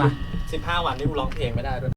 มา สิบห้าวันที่กูร้องเพลงไม่ได้ด้วย